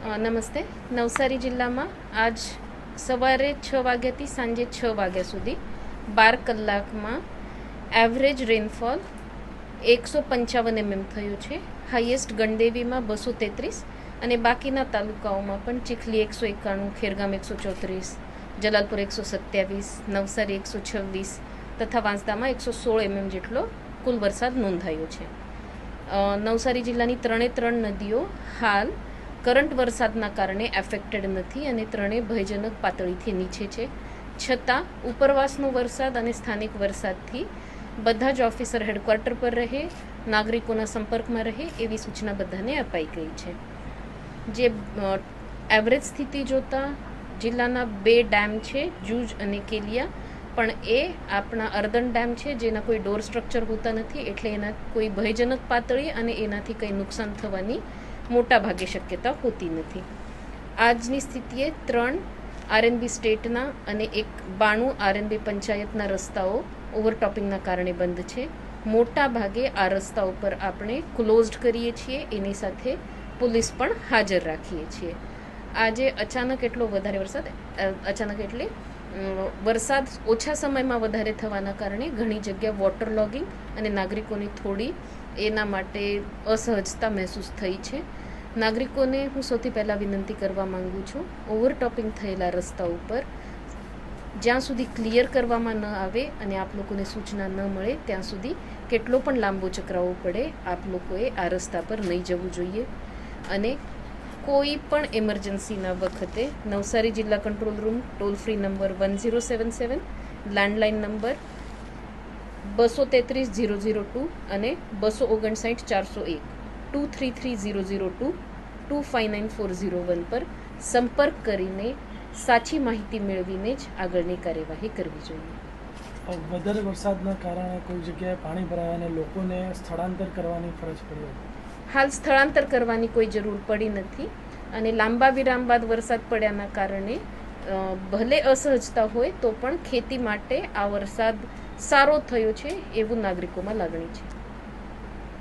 નમસ્તે. નવસારી જિલ્લામાં આજ સવારે છ વાગ્યાથી સાંજે છ વાગ્યા સુધી બાર કલાકમાં એવરેજ રેનફોલ એકસો પંચાવન એમએમ થયું છે. હાઈએસ્ટ ગણદેવીમાં બસો તેત્રીસ અને બાકીના તાલુકાઓમાં પણ ચીખલી એકસો એકાણું, ખેરગામ એકસો ચોત્રીસ, જલાલપુર એકસો સત્યાવીસ, નવસારી એકસો છવ્વીસ તથા વાંસદામાં એકસો સોળ એમએમ જેટલો કુલ વરસાદ નોંધાયો છે. નવસારી જિલ્લાની ત્રણે ત્રણ નદીઓ હાલ કરંટ વરસાદના કારણે એફેક્ટેડ નથી અને ત્રણેય ભયજનક પાતળીથી નીચે છે. છતાં, ઉપરવાસનો વરસાદ અને સ્થાનિક વરસાદથી બધા જ ઓફિસર હેડક્વાર્ટર પર રહે, નાગરિકોના સંપર્કમાં રહે એવી સૂચના બધાને અપાઈ ગઈ છે. જે એવરેજ સ્થિતિ જોતા જિલ્લાના બે ડેમ છે, જૂજ અને કેલિયા. પણ એ આપણા અર્ધન ડેમ છે, જેના કોઈ ડોર સ્ટ્રક્ચર હોતા નથી, એટલે એના કોઈ ભયજનક પાતળી અને એનાથી કંઈ નુકસાન થવાની મોટા ભાગે શક્યતા હોતી નથી. આજની સ્થિતિએ ત્રણ આરએનબી સ્ટેટના અને એક બાણું આરએનબી પંચાયતના રસ્તાઓ ઓવરટોપિંગના કારણે બંધ છે. મોટા ભાગે આ રસ્તા ઉપર આપણે ક્લોઝડ કરીએ છીએ, એની સાથે પોલીસ પણ હાજર રાખીએ છીએ. આજે અચાનક એટલો વધારે વરસાદ અચાનક એટલે વરસાદ ઓછા સમયમાં વધારે થવાના કારણે ઘણી જગ્યા વોટર લોગિંગ અને નાગરિકોની થોડી એના માટે અસહજતા મહેસૂસ થઈ છે. નાગરિકોને હું સૌથી પહેલાં વિનંતી કરવા માંગુ છું, ઓવરટોપિંગ થયેલા રસ્તા ઉપર, જ્યાં સુધી ક્લિયર કરવામાં ન આવે અને આપ લોકોને સૂચના ન મળે, ત્યાં સુધી કેટલો પણ લાંબો ચક્રાવો પડે, આપ લોકોએ આ રસ્તા પર નહીં જવું જોઈએ. અને કોઈ પણ એમરજન્સીના વખતે નવસારી જિલ્લા control room toll free number one zero seven seven landline number બસો તેત્રીસ ઝીરો ઝીરો ટુ અને બસો ઓગણસાઠ ચારસો એક. Two three three zero zero two two five nine four zero one પર સંપર્ક કરીને સાચી માહિતી મેળવીને જ આગળની કાર્યવાહી કરવી જોઈએ. વધારે વરસાદના કારણે કોઈ જગ્યાએ પાણી ભરાયા અને લોકોને સ્થળાંતર કરવાની ફરજ પડી હાલ સ્થળાંતર કરવાની કોઈ જરૂર પડી નથી અને લાંબા વિરામ બાદ વરસાદ પડ્યાના કારણે ભલે અસહજતા હોય તો પણ ખેતી માટે આ વરસાદ સારો થયો છે એવું નાગરિકોમાં લાગણી છે.